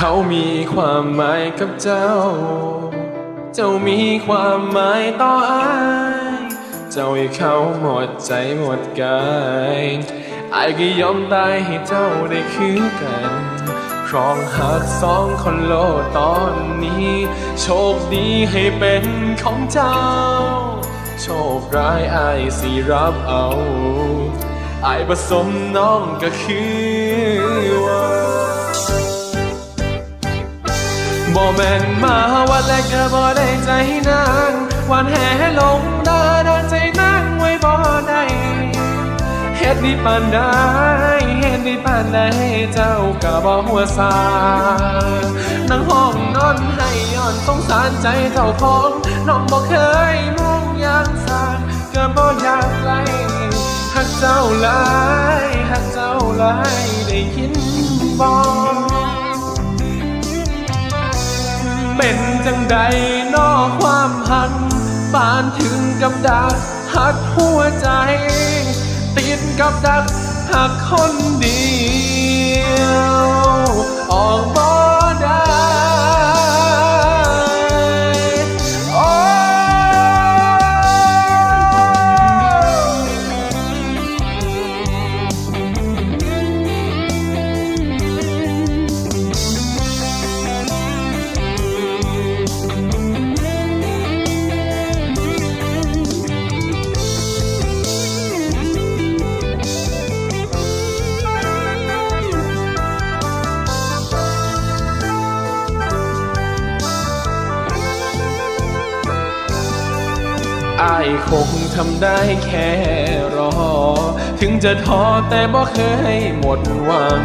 เขามีความหมายกับเจ้า เจ้ามีความหมายต่ออายเจ้าให้เขาหมดใจหมดกายอายก็ยอมตายให้เจ้าได้คือกันครองหักสองคนโลกตอนนี้ โชคดีให้เป็นของเจ้า โชคร้ายอายสิรับเอาอายผสมน้องก็คือ แม่นมาวันแรกก็บ่ได้ใจนางวันแห่ลงดาดานใจนางไว้บ่ได้เฮ็ดดีปานใดเฮ็ดดีปานใดเจ้าก็บ่หัวซานั่งห้องนอนให้ย้อนสงสารใจเจ้าของน้องบ่เคยมองอย่างสาก็บ่อยากไกลหักเจ้าหลายหักเจ้าหลายได้ยินบ่ ใดนอความหันปานถึงกับดักหักหัวใจ ติดกับดักหักคนเดียว ออกบ่ อายคงทำได้แค่รอ ถึงจะท้อแต่บ่เคยหมดหวัง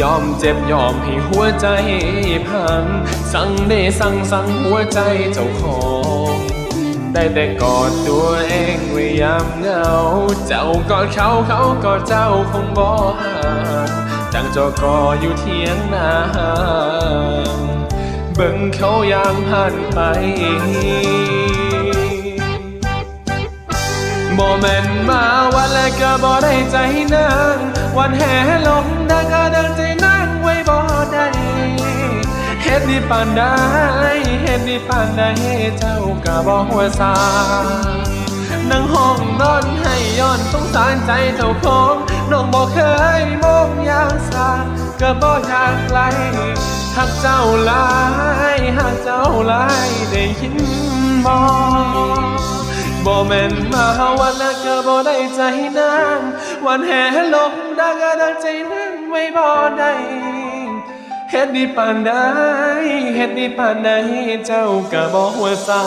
ยอมเจ็บยอมให้หัวใจพัง สั่งได้สั่งสั่งหัวใจเจ้าของได้แต่กอดตัวเองไว้ยามเหงา เจ้ากอดเขาเขากอดเจ้าคงบ่ห่างจังเจ้ากออยู่เทียงนาเบิ่งเขายามผ่านไป แม่นมาวันแรกก็บ่ได้ใจนางวันแห่ลงดังก็ดังใจนางไว้บ่ได้เฮ็ดดีปานใดเฮ็ดดีปานใดเจ้าก็บ่หัวซานั่งห้องนอนให้ย้อนสงสารใจเจ้าของน้องบ่เคยมองอย่างสาก็บ่อยากไกลหักเจ้าหลายหักเจ้าหลายได้ยินบ่ บ่แม่นมาวันละก็บ่ได้ใจนางวันแห่ลมดังก็ดังใจนางไว้บ่ได้เฮ็ดดีปานใดเฮ็ดดีปานใดเจ้าก็บ่หัวซา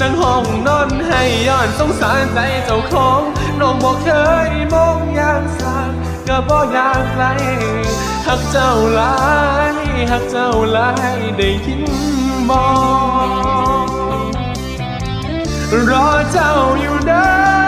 นั่งห้องนอนให้ย้อนสงสารใจเจ้าของน้องบ่เคยมองอย่างสาก็บ่อยากไกลหักเจ้าหลายหักเจ้าหลายได้ยินบ่ รอเจ้าอยู่นะ